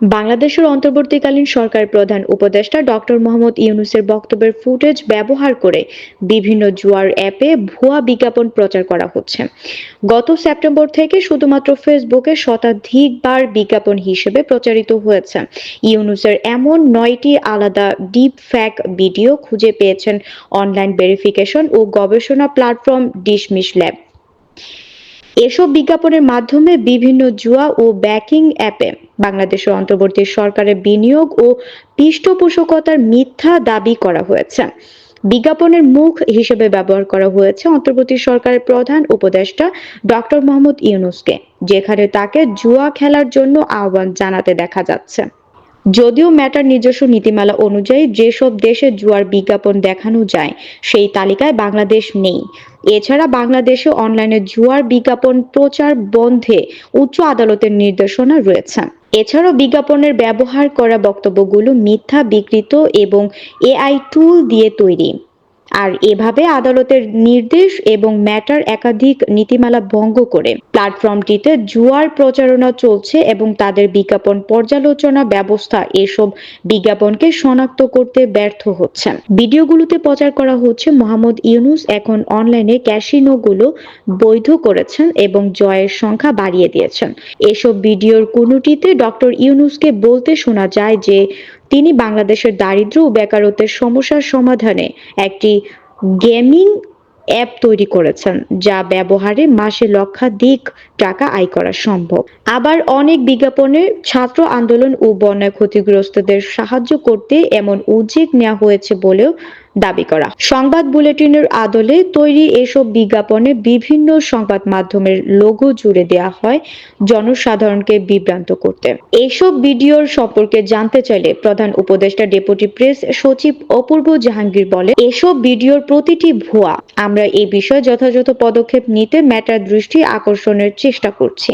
বাংলাদেশের অন্তর্বর্তীকালীন সরকার প্রধান উপদেষ্টা ডক্টর মোহাম্মদ ইউনুসের বক্তব্যের ফুটেজ ব্যবহার করে বিভিন্ন জুয়ার অ্যাপে ভুয়া বিজ্ঞাপন প্রচার করা হচ্ছে। গত সেপ্টেম্বর থেকে শুধুমাত্র ফেসবুকে শতাধিকবার বিজ্ঞাপন হিসেবে প্রচারিত হয়েছে। ইউনুসের এমন নয়টি আলাদা ডিপ ফ্যাক ভিডিও খুঁজে পেয়েছেন অনলাইন ভেরিফিকেশন ও গবেষণা প্ল্যাটফর্ম ডিসমিস ল্যাব। এসব বিজ্ঞাপনের মাধ্যমে বিভিন্ন জুয়া ও ব্যাকিং অ্যাপে বাংলাদেশের অন্তর্বর্তী সরকারের বিনিয়োগ ও পৃষ্ঠপোষকতার মিথ্যা দাবি করা হয়েছে। বিজ্ঞাপনের মুখ হিসেবে ব্যবহার করা হয়েছে অন্তর্বর্তী সরকারের প্রধান উপদেষ্টা ডক্টর মোহাম্মদ ইউনুসকে, যেখানে তাকে জুয়া খেলার জন্য আহ্বান জানাতে দেখা যাচ্ছে। যদিও ম্যাটার নিজস্ব নীতিমালা অনুযায়ী যেসব দেশে জুয়ার বিজ্ঞাপন দেখানো যায়, সেই তালিকায় বাংলাদেশ নেই। এছাড়া বাংলাদেশে অনলাইনে জুয়ার বিজ্ঞাপন প্রচার বন্ধে উচ্চ আদালতের নির্দেশনা রয়েছে। এছাড়াও বিজ্ঞাপনের ব্যবহার করা বক্তব্যগুলো মিথ্যা, বিকৃত এবং এআই টুল দিয়ে তৈরি। আর এভাবে আদালতের নির্দেশ এবং ম্যাটার একাধিক নীতিমালা ভঙ্গ করে প্ল্যাটফর্মটিতে জুয়ার প্রচারণা চলছে এবং তাদের বিজ্ঞাপন পর্যালোচনা ব্যবস্থা এসব বিজ্ঞাপনকে শনাক্ত করতে ব্যর্থ হচ্ছে ভিডিওগুলোতে প্রচার করা হচ্ছে, মোহাম্মদ ইউনুস এখন অনলাইনে ক্যাসিনোগুলো বৈধ করেছেন এবং জয়ের সংখ্যা বাড়িয়ে দিয়েছেন। এসব ভিডিওর কোনোটিতে ডক্টর ইউনুসকে বলতে শোনা যায় যে তিনি বাংলাদেশের দারিদ্র ও বেকারত্বের সমস্যার সমাধানে একটি গেমিং অ্যাপ তৈরি করেছেন, যা ব্যবহারে মাসে লক্ষাধিক টাকা আয় করা সম্ভব। আবার অনেক বিজ্ঞাপনে ছাত্র আন্দোলন ও বন্যায় ক্ষতিগ্রস্তদের সাহায্য করতে এমন উদ্যোগ নেওয়া হয়েছে বলেও দাবি করা। সংবাদ বুলেটিনের আদলে তৈরি এসব বিজ্ঞাপনে বিভিন্ন সংবাদ মাধ্যমের লোগো জুড়ে দেওয়া হয় জনসাধারণকে বিভ্রান্ত করতে। এইসব ভিডিওর সম্পর্কে জানতে চাইলে প্রধান উপদেষ্টা ডেপুটি প্রেস সচিব অপূর্ব জাহাঙ্গীর বলে এসব ভিডিওর প্রতিটি ভুয়া। আমরা এই বিষয়ে যথাযথ পদক্ষেপ নিতে ম্যাটার দৃষ্টি আকর্ষণের চেষ্টা করছি।